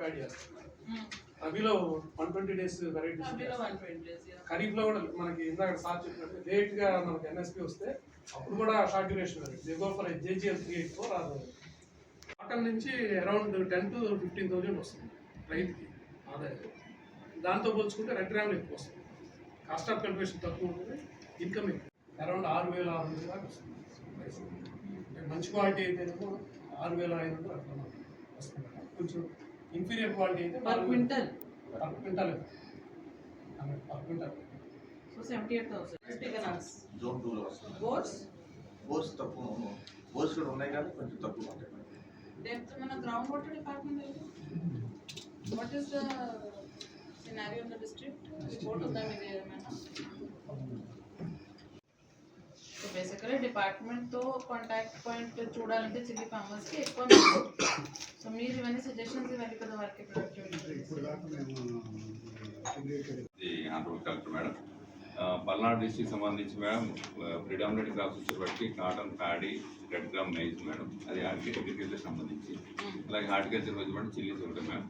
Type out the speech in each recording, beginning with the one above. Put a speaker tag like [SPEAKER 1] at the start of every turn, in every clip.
[SPEAKER 1] Pad చేస్తారు రబీలో one twenty days
[SPEAKER 2] twenty
[SPEAKER 1] ఖరీఫ్లో కూడా మనకి ఇందాక సార్ చెప్పినట్టు లేట్గా మనకి ఎన్ఎస్పి వస్తే అప్పుడు కూడా short duration they go for JGL three eight four అది కాటన్ నుంచి around ten to fifteen thousand వస్తుంది రైతుకి ఆదాయం. దాంతో పోల్చుకుంటే రెడ్ గ్రామ్లు ఎక్కువ వస్తుంది. కాస్ట్ ఆఫ్ కల్టివేషన్ తక్కువ ఉంటుంది ఇన్కమ్ ఎక్కువ అరౌండ్ ఆరు వేల ఆరు వందల దాకా వస్తుంది. మంచి క్వాలిటీ అయితేనేమో ఆరు వేల ఐదు వందలు అట్లా వస్తుంది. కొంచెం ఇన్ఫీరియర్ క్వాలిటీ అయితే
[SPEAKER 2] per quintal
[SPEAKER 1] per quintal. Per quintal.
[SPEAKER 2] So seventy eight thousand speakers
[SPEAKER 3] zone టూలో వస్తుంది.
[SPEAKER 2] బోర్డ్స్
[SPEAKER 3] బోర్స్ తక్కువ. బోర్స్ కూడా ఉన్నాయి కానీ కొంచెం తక్కువ ఉంటాయి.
[SPEAKER 2] డెప్త్ మన ground water department what is the scenario in the district report ఉందా మీది ఏమైనా? సో బేసికలీ డిపార్ట్మెంట్తో కాంటాక్ట్ పాయింట్ చూడాలంటే చిల్లీ ఫార్మర్స్కి ఎక్కువ సో మీరు ఇవన్నీ సజెషన్స్ ఇవ్వాలి కదా
[SPEAKER 4] వారికి కలెక్టర్ మేడం. పల్నాడు డిస్ట్రిక్ట్ సంబంధించి మేడం ప్రిడామినెంట్ క్రాప్స్ వచ్చేటప్పటికి cotton paddy red gram maize madam. అది అగ్రికల్చర్ సంబంధించి. అలాగే హార్టికల్చర్ మేడం చిల్లీస్ ఉంటాయి మేడం.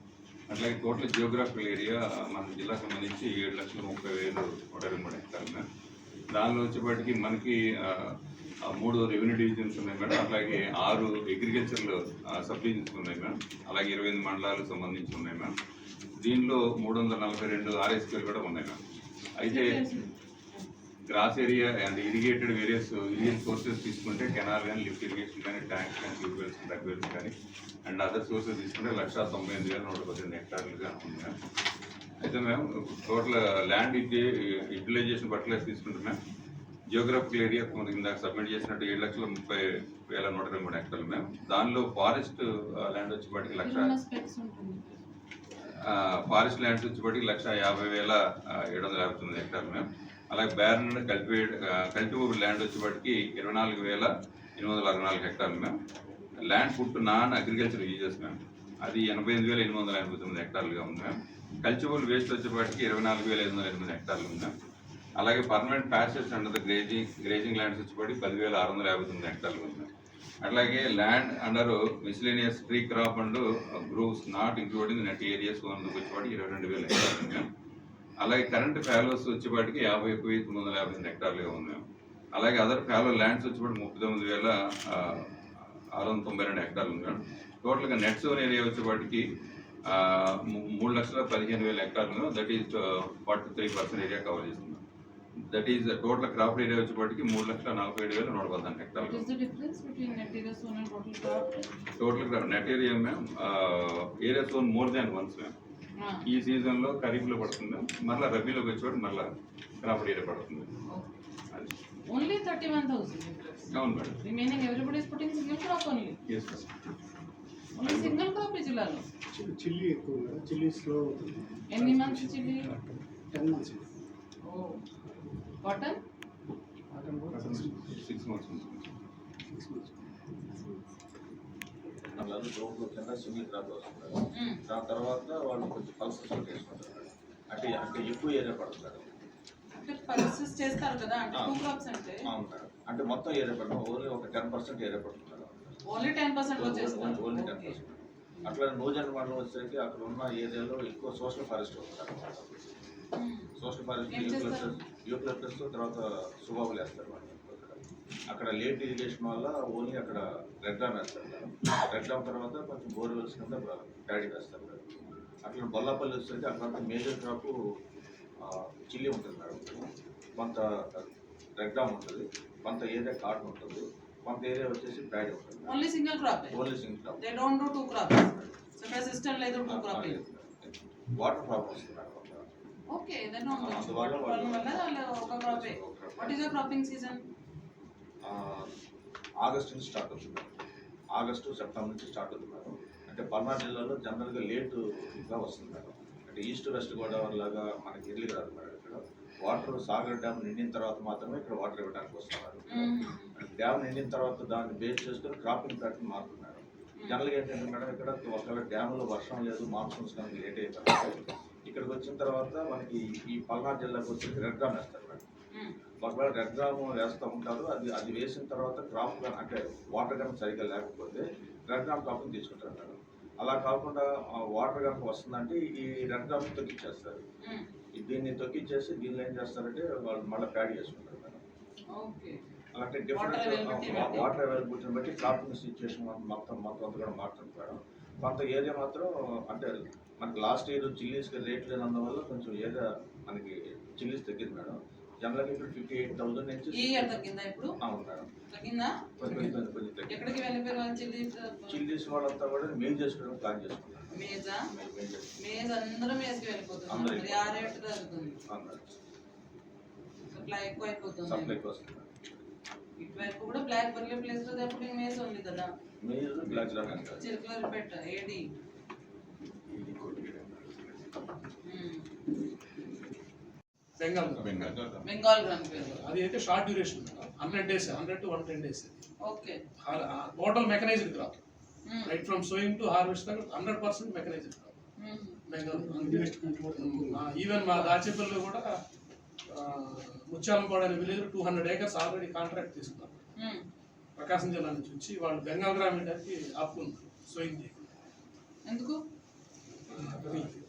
[SPEAKER 4] అట్లాగే టోటల్ జియోగ్రాఫికల్ ఏరియా మన జిల్లా సంబంధించి ఏడు లక్షల ముప్పై వేలు ఒకటి ఇరవై మూడు హెక్టార్లు మేడం. దానిలో వచ్చేప్పటికి మనకి మూడు రెవెన్యూ డివిజన్స్ ఉన్నాయి మేడం. అట్లాగే ఆరు అగ్రికల్చర్లు సబ్ డివిజన్స్ ఉన్నాయి మేడం. అలాగే ఇరవై ఎనిమిది మండలాలకు సంబంధించి ఉన్నాయి మేడం. దీనిలో మూడు వందల నలభై రెండు ఆర్ఎస్పీలు కూడా ఉన్నాయి మేడం. అయితే gross area and irrigated various irrigation sources తీసుకుంటే కెనాల్ కానీ లిఫ్ట్ ఇరిగేషన్ కానీ ట్యాంక్ కానీ ట్యూబ్వెల్స్ డక్వెల్స్ కానీ అండ్ అదర్ సోర్సెస్ తీసుకుంటే లక్ష తొంభై ఎనిమిది వేల నూట పద్దెనిమిది హెక్టార్లుగా ఉన్నాయి మ్యామ్ అయితే మేము టోటల్ ల్యాండ్ యూటిలైజేషన్ పర్టికులర్స్ తీసుకుంటే మ్యామ్ జియోగ్రఫికల్ ఏరియా ఇందాక సబ్మిట్ చేసినట్టు ఏడు లక్షల ముప్పై వేల నూట ఇరవై మూడు హెక్టార్లు మ్యామ్ దానిలో ఫారెస్ట్ ల్యాండ్ వచ్చేప్పటికి లక్ష ఫారెస్ట్ ల్యాండ్స్ వచ్చేప్పటికి లక్ష యాభై వేల ఏడు వందల యాభై తొమ్మిది హెక్టార్లు మ్యామ్ అలాగే బ్యారన్ కల్టివేట్ కల్టివబుల్ ల్యాండ్ వచ్చేప్పటికి ఇరవై నాలుగు వేల ఎనిమిది వందల అరవై నాలుగు హెక్టార్లు ma'am land put non agriculture uses ma'am అది ఎనభై ఎనిమిది వేల ఎనిమిది వందల ఎనభై తొమ్మిది హెక్టార్లుగా ఉంది మ్యామ్ కల్చబుల్ వేస్ట్ వచ్చేపాటికి ఇరవై నాలుగు వేల ఐదు వందల ఎనిమిది హెక్టార్లు ఉన్నాయి. అలాగే permanent pastures under the grazing grazing lands వచ్చేపాటికి పదివేల ఆరు వందల యాభై తొమ్మిది హెక్టార్లు ఉన్నాయి. అట్లాగే land under miscellaneous tree crop and groves not including net areas వచ్చేపాటికి ఇరవై రెండు వేల హెక్టార్లు ఉన్నాయి. అలాగే కరెంట్ ఫ్యాలోస్ వచ్చేపాటికి యాభై ఒక వెయ్యి తొమ్మిది వందల యాభై ఎనిమిది హెక్టార్లుగా ఉన్నాయి. అలాగే అదర్ ఫ్యాలో ల్యాండ్స్ వచ్చేప్పటికి ముప్పై తొమ్మిది వేల ఆరు వందల తొంభై రెండు హెక్టార్లు ఉన్నాయి. టోటల్గా నెట్ జోన్ ఏరియా వచ్చేపాటికి మూడు లక్షల పదిహేను వేల హెక్టార్లు that is forty three percent area cover చేస్తుంది that is total crop area వచ్చేప్పటికి మూడు లక్షల నలభై ఏడు వేల నూట పద్నాలుగు హెక్టార్లు? Total net area ma'am area sown more than once ma'am ఈ సీజన్లో ఖరీఫ్లో పడుతుంది మళ్ళీ రబీలోకి వచ్చేవాడు మళ్ళీ క్రాప్ ఏరియా పడుతుంది.
[SPEAKER 2] Only thirty-one thousand acres.
[SPEAKER 4] అవును మేడం.
[SPEAKER 2] Is putting single crop only.
[SPEAKER 4] Yes
[SPEAKER 2] Crop ఈ జిల్లాలో.
[SPEAKER 5] చిల్లి చిల్లి ఎక్కువ చిల్లి స్లో అవుతుంది.
[SPEAKER 2] ఎన్ని months chilli?
[SPEAKER 5] Ten months.
[SPEAKER 2] Cotton?
[SPEAKER 5] Cotton కూడా
[SPEAKER 4] సిక్స్ మంత్స్
[SPEAKER 5] సిక్స్ మంత్స్
[SPEAKER 3] కింద సింగిల్ క్రాప్ వస్తున్నారు. దాని తర్వాత వాళ్ళు కొంచెం పల్సెస్ వేసుకుంటారు అంటే అంటే ఎక్కువ ఏరియా పడుతున్నారు
[SPEAKER 2] అంటే pulses చేస్తారు కదా అంటే. టూ క్రాప్స్ అంటే?
[SPEAKER 3] అంటే మొత్తం ఏరియా పడుతుంది. ఓన్లీ ఒక టెన్ పర్సెంట్ ఏరియా పడుతున్నారు
[SPEAKER 2] ఓన్లీ టెన్ పర్సెంట్లో చేస్తారు
[SPEAKER 3] ఓన్లీ టెన్. పర్సెంట్ అట్లా నూజన్ మండలం వచ్చేసరికి అక్కడ ఉన్న ఏరియాలో ఎక్కువ సోషల్ ఫారెస్ట్ వస్తారు. Social forest? యూక్లిప్టస్ తర్వాత సుబాబులు వేస్తారు అక్కడ. లేట్ ఇరిగేషన్ వల్ల ఓన్లీ అక్కడ రెడ్ డామ్ వేస్తారు రెడ్ డామ్ తర్వాత కొంచెం బోర్వెల్స్ కింద ప్యాడీ వేస్తారు అట్లా బొల్లాపల్లి వచ్చేసరికి అక్కడ మేజర్ క్రాప్ చిల్లీ ఉంటుంది మేడం కొంత రెడ్ డామ్ ఉంటుంది కొంత ఏరియా కాటన్ ఉంటుంది కొంత ఏరియా వచ్చేసి ప్యాడీ ఉంటుంది
[SPEAKER 2] only single crop
[SPEAKER 3] only single crop
[SPEAKER 2] they don't do two crops so ఇక్కడ సిస్టమ్ లేదు టూ క్రాప్
[SPEAKER 3] వాటర్ మేడం అక్కడ.
[SPEAKER 2] ఓకే దెన్ వాటర్ వల్ల ఒక క్రాపే what is your cropping season
[SPEAKER 3] August నుంచి స్టార్ట్ అవుతుంది ఆగస్టు సెప్టెంబర్ నుంచి స్టార్ట్ అవుతుంది మేడం. అంటే పల్నాడు జిల్లాలో జనరల్గా లేటుగా వస్తుంది మేడం. అంటే ఈస్ట్ వెస్ట్ గోదావరి లాగా మనకి ఇల్లు రాదు మేడం ఇక్కడ. వాటర్ సాగర్ డ్యామ్ నిండిన తర్వాత మాత్రమే ఇక్కడ వాటర్ ఇవ్వడానికి వస్తున్నారు డ్యామ్ నిండిన తర్వాత దాన్ని బేస్ చేసుకొని క్రాపింగ్ ప్యాటర్న్ మారుతుంది మేడం జనరల్గా ఏంటంటే మేడం ఇక్కడ ఒకవేళ డ్యామ్లో వర్షం లేదు మాన్సూన్స్ కనుక లేట్ అయిపోతుంది ఇక్కడికి వచ్చిన తర్వాత మనకి ఈ పల్నాడు జిల్లాకు వచ్చి రెడ్ డ్రామ్ వేస్తారు మేడం. ఒకవేళ రెడ్ గ్రామ్ వేస్తూ ఉంటారు అది అది వేసిన తర్వాత క్రాప్ కానీ అంటే వాటర్ కానీ సరిగ్గా లేకపోతే రెడ్ గ్రామ్ క్రాప్ని తీసుకుంటారు మేడం. అలా కాకుండా వాటర్ కనుక వస్తుందంటే ఈ రెడ్ క్రాప్ తొక్కిచ్చేస్తారు. దీన్ని తొక్కిచ్చేసి దీనిలో ఏం చేస్తారంటే వాళ్ళు మళ్ళీ ప్యాడ్ చేసుకుంటారు మేడం. డిఫరెంట్. వాటర్ అవైలబిలిటీని బట్టి క్రాపింగ్ సిచ్యువేషన్ మొత్తం మొత్తం అంతా కూడా మారుతుంది మేడం కొంత ఏరియా మాత్రం అంటే మనకి లాస్ట్ ఇయర్ చిల్లీస్కి రేట్ లేనందువల్ల కొంచెం ఏరియా మనకి చిల్లీస్ తగ్గింది మేడం. జనరల్గా ఇప్పుడు ఫిఫ్టీ ఎయిట్ థౌసండ్ నుంచి అవును మేడం. చిల్లీస్ వాళ్ళంతా కూడా మెయిల్ చేసుకోవడం ప్లాన్ చేసుకున్నాం.
[SPEAKER 2] తగ్గుతుంది. సప్లై ఎక్కువ అయిపోతుంది ఇటువైపు కూడా బ్లాక్ బర్లీ ప్లేస్లో అప్పుడు మేజ్ ఉంది కదా? పెట్ట ఏడి?
[SPEAKER 1] బెంగాల్.
[SPEAKER 4] బెంగాల్.
[SPEAKER 2] బెంగాల్ గ్రామ్ పేరు.
[SPEAKER 1] అది అయితే short duration hundred days hundred to one ten days
[SPEAKER 2] okay.
[SPEAKER 1] Total mechanized crop right from sowing to harvest దాకా hundred percent mechanized crop Bengal
[SPEAKER 5] investment కూడా తక్కువ
[SPEAKER 1] ఈవెన్ మా దాచేపల్లిలో కూడా ముత్యాలంపాడు అనే village two hundred acres already contract తీసుకున్నారు. ప్రకాశం జిల్లా నుంచి వచ్చి వాళ్ళు బెంగాల్ గ్రామీణకి ఆపుకున్నారు సోయింగ్ చేయకుండా
[SPEAKER 2] ఎందుకు?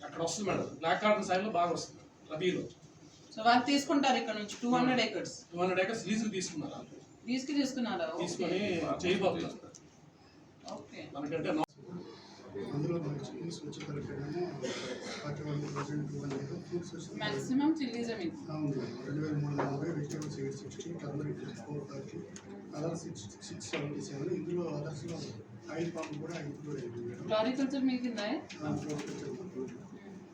[SPEAKER 1] అక్కడ వస్తుంది మేడం. బ్లాక్ కార్టన్ సైడ్లో బాగా వస్తుంది. రబీలో
[SPEAKER 2] సో వాళ్ళు తీసుకుంటారు ఇక్కడ నుంచి two hundred acres.
[SPEAKER 1] Two hundred acres లీజుకి తీసుకున్నారు
[SPEAKER 2] తీసుకు తీసుకున్నారా?
[SPEAKER 1] తీసుకొని చేయబోతున్నారు.
[SPEAKER 2] ఓకే.
[SPEAKER 1] మనకంటే
[SPEAKER 5] అందులో మనకి chillies వచ్చేసరికేమో forty one thousand two hundred fruits వచ్చి
[SPEAKER 2] మాక్సిమం చిల్లీజే మీకు
[SPEAKER 5] అవును రెండు వేల మూడు వందల నలభై vegetables eight sixty turmeric four thirty other six six seventy seven ఇందులో అదర్స్లో ఆయిల్ పంప్ కూడా ఇంక్లూడ్ అయింది మేడం.
[SPEAKER 2] ఫ్లారికల్చర్ మీకు కింద
[SPEAKER 5] ఆ, ఫ్లోరికల్చర్ ఇంక్లూడ్.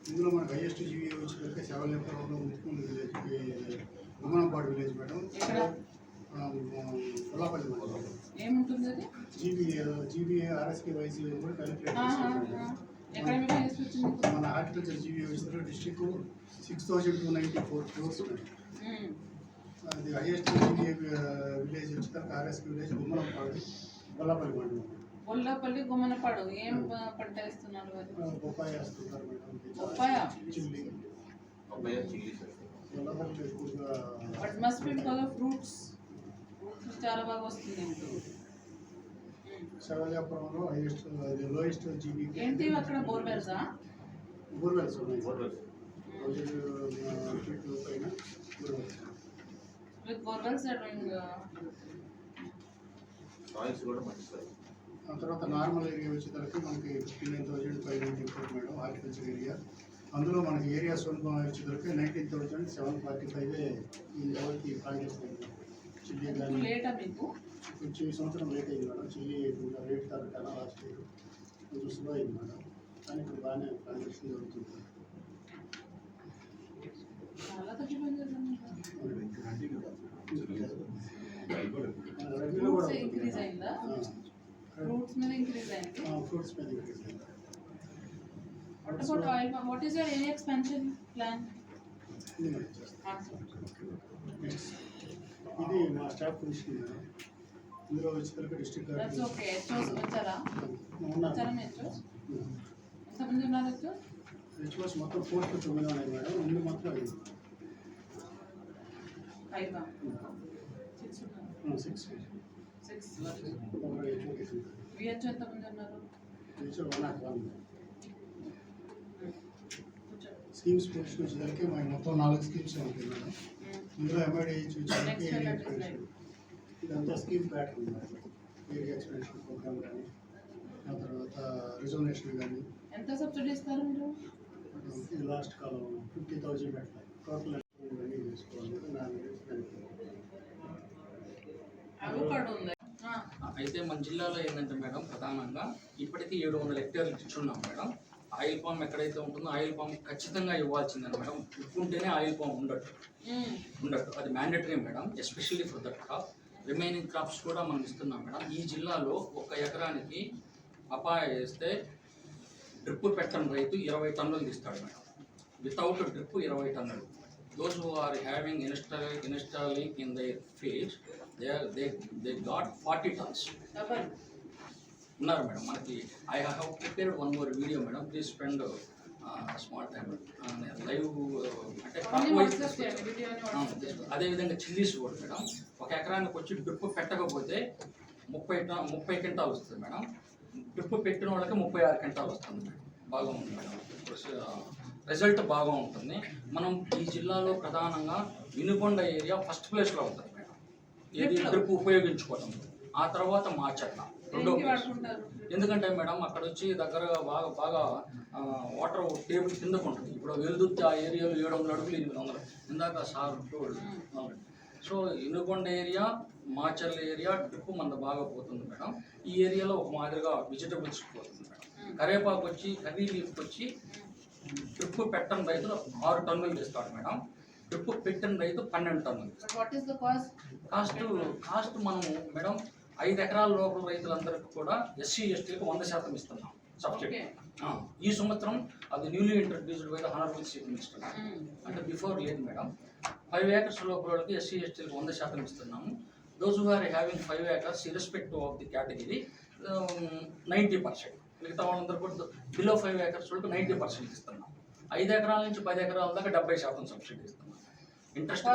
[SPEAKER 5] ఇందులో మనకు హైయెస్ట్ జీవీ వచ్చేసరికి సెవెన్ ఎకరంలో Muttukundi village Ummanampadu village madam.
[SPEAKER 2] ఎక్కడ?
[SPEAKER 5] కొల్లాపల్లి మండలం
[SPEAKER 2] ఏముంటుంది అది
[SPEAKER 5] జీబీ జీబీ ఆర్ఎస్కే వైసీ కూడా క్యాలిక్యులేట్
[SPEAKER 2] ఆహా,
[SPEAKER 5] చేస్తాం
[SPEAKER 2] ఆహా. ఎక్కడ మీకు? హైయెస్ట్ వచ్చింది
[SPEAKER 5] మన హార్టికల్చర్ జీబీ వచ్చేసరికి district six thousand two ninety four crores
[SPEAKER 2] hmm.
[SPEAKER 5] అది హైయెస్ట్ జీబీ విలేజ్ వచ్చేసరికి ఆర్ఎస్కే విలేజ్ ఉమ్మనంపాడు కొల్లాపల్లి మండలం.
[SPEAKER 2] గొల్లపల్లి గుమ్మనపాడు ఏం ప- పంట వేస్తున్నారు అది?
[SPEAKER 5] ఆ, బొప్పాయి వేస్తుంటారు మేడం.
[SPEAKER 2] బొప్పాయా?
[SPEAKER 5] చిల్లి.
[SPEAKER 3] అబ్బాయి చిల్లీస్
[SPEAKER 5] కొల్లాపల్లి ఎక్కువగా
[SPEAKER 2] but must be because of fruits fruits చాలా బాగా వస్తుంది మీకు
[SPEAKER 5] శివజాపురంలో హైయెస్ట్ లోయెస్ట్ జీబీ
[SPEAKER 2] ఏంటి అక్కడ బోర్వెల్సా?
[SPEAKER 5] బోర్వెల్స్ ఉన్నాయి.
[SPEAKER 3] బోర్వెల్స్.
[SPEAKER 5] పైన బోర్వెల్స్.
[SPEAKER 3] సాయిల్స్ కూడా మంచి సాయిల్
[SPEAKER 5] ఆ తర్వాత నార్మల్ ఏరియా వచ్చేసరికి మనకి fifty nine thousand five ninety four madam horticulture area అందులో మనకి ఏరియా సొంతం వచ్చేసరికి nineteen thousand seven forty five ఈ లెవెల్కి ప్రాజెక్ట్స్ చిల్లీ కానీ
[SPEAKER 2] లేటా మీకు?
[SPEAKER 5] కొంచెం ఈ సంవత్సరం లేట్ అయింది మేడం. చిల్లీ కొంచెం రేట్ తగ్గట్టాల లాస్ట్ ఇయర్ కొంచెం స్లో అయింది మేడం. కానీ ఇప్పుడు బాగానే ట్రాన్సాక్షన్ జరుగుతుంది.
[SPEAKER 2] చాలా తగ్గిపోయింది కదండి.
[SPEAKER 5] రబీలో కూడా
[SPEAKER 2] ఫ్రూట్స్ ఇంక్రీజ్ అయిందా? ఫ్రూట్స్ మీద ఇంక్రీజ్ అయింది?
[SPEAKER 5] ఫ్రూట్స్ మీద increase అయింది.
[SPEAKER 2] What about oil what is your area expansion plan
[SPEAKER 5] ఇది మనం చేస్తాం. Next. ఇది మా స్టాఫ్ మేడం ఇందులో వచ్చేసరికి డిస్ట్రిక్ట్
[SPEAKER 2] దట్స్ ఓకే హెచ్ఓస్ వచ్చారా? వచ్చారా మీ హెచ్ఓస్ ఎంతమంది ఉన్నారు హెచ్ఓస్
[SPEAKER 5] హెచ్ఓస్ మొత్తం పోస్ట్ తొమ్మిది ఉన్నాయి మేడం ముందు మాత్రం ఐదు.
[SPEAKER 2] సిక్స్ ఉన్నారు.
[SPEAKER 5] సిక్స్
[SPEAKER 2] సిక్స్ విహెచ్ఓ ఎంతమంది ఉన్నారు?
[SPEAKER 5] HO one not one. Schemes వచ్చేసరికి మా మొత్తం నాలుగు స్కీమ్స్ ఉంటాయి మేడం. ఇందులో ఎక్స్పెన్షన్ ఇదంతా scheme pattern area expansion programme కానీ ఆ తర్వాత రిజర్వేషన్ కానీ.
[SPEAKER 2] ఎంత సబ్సిడీ ఇస్తారు మీరు?
[SPEAKER 5] లాస్ట్ కాలం ఫిఫ్టీ థౌజండ్ అట్లా. టోటల్
[SPEAKER 6] అయితే మన జిల్లాలో ఏంటంటే మేడం ప్రధానంగా ఇప్పటికీ ఏడు వందల హెక్టేర్లు ఇచ్చున్నాం మేడం. ఆయిల్ పామ్ ఎక్కడైతే ఉంటుందో ఆయిల్ పామ్ ఖచ్చితంగా ఇవ్వాల్సిందే మేడం. ఉంటేనే ఆయిల్ పామ్
[SPEAKER 2] మ్మ్.
[SPEAKER 6] ఉండదు అది mandatory madam especially for that crop remaining crops కూడా మనం ఇస్తున్నాం మేడం. ఈ జిల్లాలో ఒక ఎకరానికి అపాయ వేస్తే డ్రిప్ పెట్టని రైతు ఇరవై టన్నులు తీస్తాడు మేడం. వితౌట్ డ్రిప్ ఇరవై టన్నులు. Those who are having install installing in their fields they they they got forty tons ఉన్నారు మేడం. మనకి I have prepared one more video madam. Please spend small time live అంటే అదేవిధంగా chillies కూడా madam. ఒక ఎకరానికి వచ్చి డ్రిప్ పెట్టకపోతే ముప్పై ముప్పై క్వింటాల్ వస్తుంది మేడం. డ్రిప్ పెట్టిన వాళ్ళకి ముప్పై ఆరు క్వింటాలు వస్తుంది మేడం. బాగా ఉంది మేడం రిజల్ట్ బాగా ఉంటుంది మనం ఈ జిల్లాలో ప్రధానంగా వినుకొండ ఏరియా ఫస్ట్ ప్లేస్లో ఉంటుంది మేడం.
[SPEAKER 2] లో?
[SPEAKER 6] డ్రిప్ ఉపయోగించుకోవడం ఆ తర్వాత మాచట్ల రెండో ఎందుకంటే మేడం అక్కడ వచ్చి దగ్గరగా బాగా బాగా వాటర్ టేబుల్ కిందకు ఉంటుంది ఇప్పుడు వెలుదుర్తి ఆ ఏరియాలో ఏడు వందల అడుగులు ఎనిమిది వందలు. ఇందాక sir so Inukonda area Macherla area drip మన బాగా పోతుంది మేడం. ఈ ఏరియాలో ఒక మాదిరిగా వెజిటబుల్స్ పోతుంది మేడం. కరివేపాకు వచ్చి కర్రీ లీఫ్ వచ్చి డ్రిప్ పెట్టని రైతులు ఆరు టన్నులు తీస్తాడు మేడం. డ్రిప్ పెట్టిన రైతు పన్నెండు టన్నులు
[SPEAKER 2] కాస్ట్
[SPEAKER 6] కాస్ట్ మనము మేడం ఐదు ఎకరాల లోపల రైతులందరికీ కూడా ఎస్సీ ఎస్టీలకు వంద శాతం ఇస్తున్నాం. సబ్సిడీ ఈ సంవత్సరం అది newly introduced by the honourable chief minister అంటే బిఫోర్ లేదు మేడం. ఫైవ్ ఏకర్స్ లోపల వాళ్ళకి ఎస్సీ ఎస్టీలకు వంద శాతం ఇస్తున్నాము. Those who are having five acres irrespective of the category ninety percent మిగతా వాళ్ళందరూ కూడా బిలో ఫైవ్ ఏకర్స్ వాళ్ళకి నైంటీ పర్సెంట్ ఇస్తున్నాం. ఐదు ఎకరాల నుంచి పది ఎకరాల దాకా డెబ్బై శాతం సబ్సిడీ ఇస్తున్నాం. Interest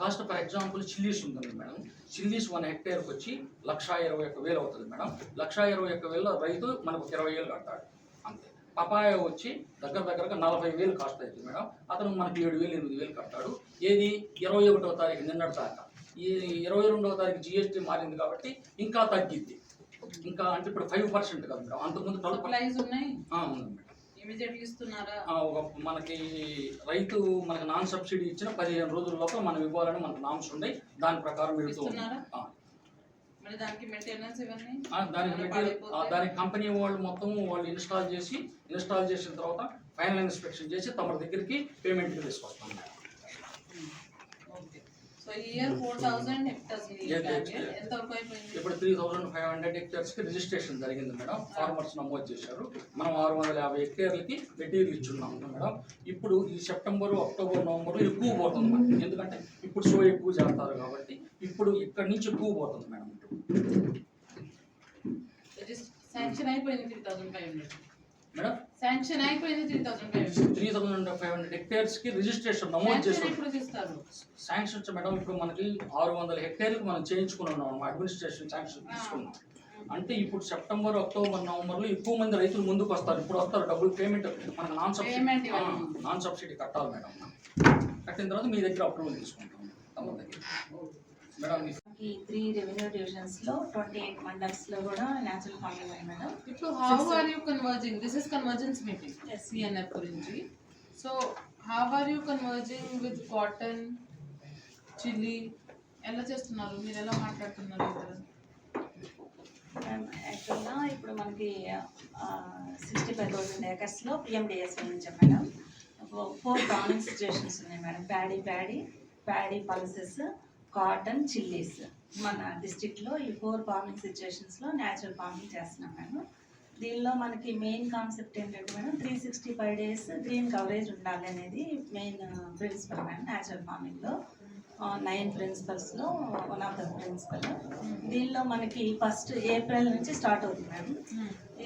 [SPEAKER 2] cost
[SPEAKER 6] for example chillies ఉంటుంది మేడం. చిల్లీస్ వన్ హెక్టేర్కి వచ్చి లక్షా ఇరవై ఒక్క వేలు అవుతుంది మేడం. లక్షా ఇరవై ఒక్క వేలు రైతు మనకు ఇరవై వేలు కడతాడు. అంతే. పపాయ వచ్చి దగ్గర దగ్గరగా నలభై వేలు కాస్ట్ అవుతుంది మేడం. అతను మనకి ఏడు వేలు ఎనిమిది వేలు కడతాడు. ఏది? ఇరవై ఒకటో తారీఖు నిన్నటి దాకా. ఈ ఇరవై రెండవ తారీఖు జిఎస్టీ మారింది కాబట్టి ఇంకా తగ్గిద్ది. ఇంకా అంటే ఇప్పుడు ఫైవ్ పర్సెంట్ కదా మేడం. అంతకుముందు ట్వెల్వ్
[SPEAKER 2] ఉన్నాయి.
[SPEAKER 6] ఉంది మేడం. ఒక మనకి రైతు మనకి నాన్ సబ్సిడీ ఇచ్చిన పదిహేను రోజుల లోపల మనం ఇవ్వాలని మనకు నామ్స్ ఉన్నాయి దాని ప్రకారం వెళుతూ
[SPEAKER 2] దానికి
[SPEAKER 6] దానికి కంపెనీ వాళ్ళు మొత్తం వాళ్ళు ఇన్స్టాల్ చేసి ఇన్స్టాల్ చేసిన తర్వాత ఫైనల్ ఇన్స్పెక్షన్ చేసి తమ దగ్గరికి పేమెంట్కి తీసుకొస్తాం.
[SPEAKER 2] So year four thousand hectares. ఎంత వరకు అయిపోయింది?
[SPEAKER 6] ఇప్పుడు త్రీ థౌసండ్ ఫైవ్ హండ్రెడ్ హెక్టర్స్కి రిజిస్ట్రేషన్ జరిగింది మేడం. ఫార్మర్స్ నమోదు చేశారు. మనం ఆరు వందల యాభై హెక్టేర్లకి మెటీరియల్ ఇచ్చున్నాం మేడం. ఇప్పుడు ఈ సెప్టెంబర్ అక్టోబర్ నవంబర్ ఎక్కువ పోతుంది మనకి ఎందుకంటే ఇప్పుడు షో ఎక్కువ చేస్తారు కాబట్టి ఇప్పుడు ఇక్కడి నుంచి ఎక్కువ పోతుంది మేడం.
[SPEAKER 2] శాంక్షన్ అయిపోయింది three thousand five hundred
[SPEAKER 6] madam
[SPEAKER 2] sanction అయిపోయింది three thousand
[SPEAKER 6] three thousand five hundred హెక్టేర్స్కి registration నమోదు
[SPEAKER 2] శాంక్షన్
[SPEAKER 6] చేసాం
[SPEAKER 2] ఎప్పుడు తీస్తారు
[SPEAKER 6] శాంక్షన్స్ మేడం ఇప్పుడు మనకి ఆరు వందల హెక్టేర్లకు మనం చేయించుకుని ఉన్నాం అడ్మినిస్ట్రేషన్ శాంక్షన్ తీసుకున్నాం. అంటే ఇప్పుడు సెప్టెంబర్ అక్టోబర్ నవంబర్లో ఎక్కువ మంది రైతులు ముందుకు వస్తారు. ఇప్పుడు వస్తారు డబ్బుల్ పేమెంట్ మనకు నాన్ సబ్సిడీ. నాన్ సబ్సిడీ కట్టాలి మేడం. కట్టిన తర్వాత మీ దగ్గర అప్రూవల్ తీసుకుంటాం. తమ దగ్గర. మేడం మీ
[SPEAKER 7] ఈ త్రీ రెవెన్యూ డివిజన్స్లో ట్వంటీ ఎయిట్ మండల్స్లో కూడా న్యాచురల్ ఫార్మింగ్ ఉన్నాయి మేడం
[SPEAKER 2] ఇప్పుడు how are you converging this is convergence meeting CNF గురించి. So how are you converging with cotton chilli ఎలా చేస్తున్నారు? మీరు ఎలా మాట్లాడుతున్నారు ఇద్దరు
[SPEAKER 7] యాక్చువల్గా ఇప్పుడు మనకి సిక్స్టీ ఫైవ్ థౌసండ్ ఏకర్స్లో పిఎండిఎస్ వేయించాం మేడం ఫోర్ సిచ్యువేషన్స్ ఉన్నాయి madam paddy paddy paddy pulses cotton chillies మన డిస్ట్రిక్ట్లో ఈ ఫోర్ ఫార్మింగ్ సిచ్యువేషన్స్లో న్యాచురల్ ఫార్మింగ్ చేస్తున్నాం మేడం దీనిలో మనకి మెయిన్ కాన్సెప్ట్ ఏంటంటే madam three sixty five days green coverage ఉండాలి అనేది మెయిన్ ప్రిన్సిపల్ మేడం న్యాచురల్ ఫార్మింగ్లో నైన్ ప్రిన్సిపల్స్లో వన్ ఆఫ్ ద ప్రిన్సిపల్ దీనిలో మనకి ఫస్ట్ ఏప్రిల్ నుంచి స్టార్ట్ అవుతుంది మేడం.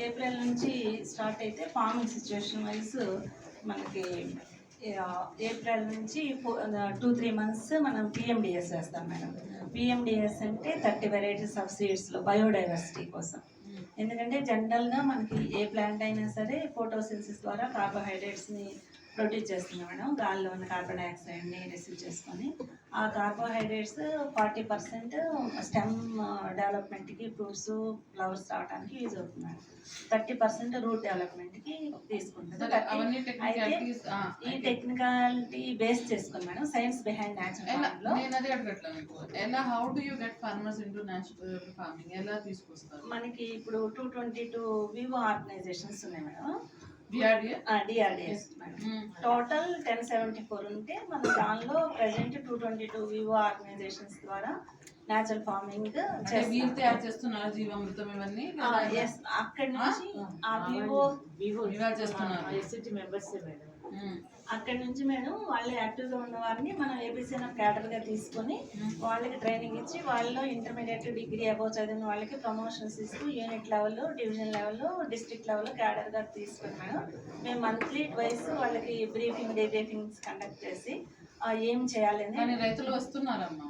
[SPEAKER 7] ఏప్రిల్ నుంచి స్టార్ట్ అయితే ఫార్మింగ్ సిచ్యువేషన్ వైజ్ మనకి ఏప్రిల్ నుంచి టూ త్రీ మంత్స్ మనం పిఎండిఎస్ వేస్తాం మేడం. పిఎండిఎస్ అంటే థర్టీ వెరైటీస్ ఆఫ్ సీడ్స్లో బయోడైవర్సిటీ కోసం. ఎందుకంటే జనరల్గా మనకి ఏ ప్లాంట్ అయినా సరే ఫోటోసిన్సిస్ ద్వారా కార్బోహైడ్రేట్స్ని ప్రొడ్యూస్ చేస్తుంది మేడం. గాలిలో ఉన్న కార్బన్ డైఆక్సైడ్ని రిసీవ్ చేసుకొని ఆ కార్బోహైడ్రేట్స్ ఫార్టీ పర్సెంట్ స్టెమ్ డెవలప్మెంట్కి ఫ్రూట్స్ ఫ్లవర్స్ రావడానికి యూజ్ అవుతుంది మేడం. థర్టీ పర్సెంట్ రూట్ డెవలప్మెంట్కి తీసుకుంటుంది. అయితే ఈ టెక్నికాలిటీ బేస్ చేసుకొని madam science behind natural
[SPEAKER 2] how do you get farmers into farming ఎలా తీసుకొస్తారు?
[SPEAKER 7] మనకి ఇప్పుడు two twenty two VO organisations ఉన్నాయి madam. Total ten seventy four ఉంటే మన దానిలో present two twenty two VO organisations ద్వారా న్యాచురల్ ఫార్మింగ్
[SPEAKER 2] వీళ్ళు తయారు చేస్తున్నారు జీవామృతం ఇవన్నీ
[SPEAKER 7] ఎస్ అక్కడి నుంచి ఆ వివో
[SPEAKER 2] ఇవా చేస్తున్నారు.
[SPEAKER 7] Hmm. అక్కడి నుంచి మేడం వాళ్ళు యాక్టివ్గా ఉన్న వారిని మనం ఏబీసీఎన్ క్యాడర్గా తీసుకొని వాళ్ళకి ట్రైనింగ్ ఇచ్చి వాళ్ళలో ఇంటర్మీడియట్ డిగ్రీ అబౌవ్ చదివిన వాళ్ళకి ప్రమోషన్స్ ఇస్తూ యూనిట్ లెవెల్లో డివిజన్ లెవెల్లో డిస్ట్రిక్ట్ లెవెల్లో క్యాడర్గా తీసుకొని మేడం మేము మంత్లీ ట్వైస్ వాళ్ళకి బ్రీఫింగ్ డే బ్రీఫింగ్స్ కండక్ట్ చేసి ఏం చేయాలని
[SPEAKER 2] రైతులు వస్తున్నారమ్మా.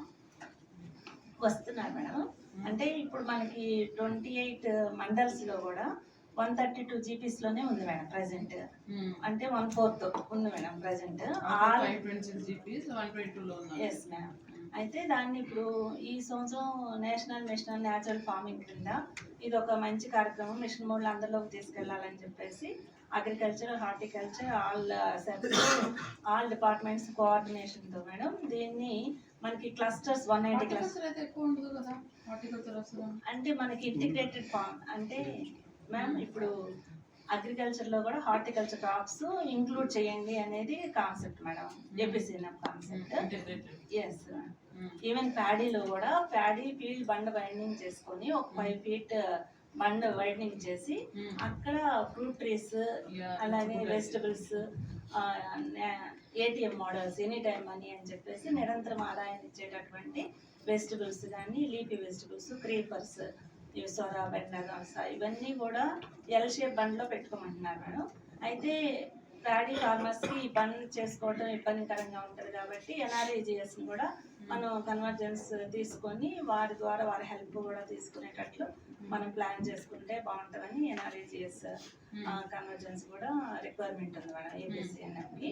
[SPEAKER 7] వస్తున్నారు మేడం. అంటే ఇప్పుడు మనకి ట్వంటీ ఎయిట్ మండల్స్లో కూడా వన్ థర్టీ టూ జీపీస్లోనే ఉంది మేడం ప్రజెంట్ అంటే వన్ ఫోర్త్ ఉంది మేడం
[SPEAKER 2] జీపీస్ ఉన్నారు
[SPEAKER 7] ఎస్ మ్యామ్ అయితే దాన్ని ఇప్పుడు ఈ సంవత్సరం నేషనల్ నేషనల్ న్యాచురల్ ఫార్మింగ్ కింద ఇది ఒక మంచి కార్యక్రమం. మిషన్ మోడ్లో అందరిలోకి తీసుకెళ్ళాలని చెప్పేసి agriculture horticulture all all departments కోఆర్డినేషన్తో madam దీన్ని మనకి క్లస్టర్స్ వన్ నైంటీ క్లస్టర్ అంటే మనకి ఇంటిగ్రేటెడ్ ఫార్మ్ అంటే మ్యామ్ ఇప్పుడు అగ్రికల్చర్లో కూడా హార్టికల్చర్ క్రాప్స్ ఇంక్లూడ్ చేయండి అనేది concept madam APCNF concept yes even ప్యాడీలో కూడా ప్యాడీ ఫీల్డ్ బండ వైండింగ్ చేసుకొని ఒక ఫైవ్ ఫీట్ బండ వైండింగ్ చేసి అక్కడ ఫ్రూట్ ట్రీస్ అలాగే vegetables ATM models any time money అని చెప్పేసి నిరంతరం ఆదాయాన్ని ఇచ్చేటటువంటి వెజిటబుల్స్ కానీ లీఫీ వెజిటబుల్స్ క్రీపర్స్ ఇవి సొర? బెండగాస ఇవన్నీ కూడా ఎల్ షేప్ బండ్లో పెట్టుకోమంటున్నారు మేడం. అయితే ప్యాడీ ఫార్మర్స్కి ఈ పనులు చేసుకోవడం ఇబ్బందికరంగా ఉంటుంది కాబట్టి ఎన్ఆర్ఏజిఎస్ని కూడా మనం కన్వర్జెన్స్ తీసుకొని వారి ద్వారా వారి హెల్ప్ కూడా తీసుకునేటట్లు మనం ప్లాన్ చేసుకుంటే బాగుంటుందని ఎన్ఆర్ఏజిఎస్ కన్వర్జెన్స్ కూడా రిక్వైర్మెంట్ ఉంది మేడం ఏబిసిఎన్ఎఫ్కి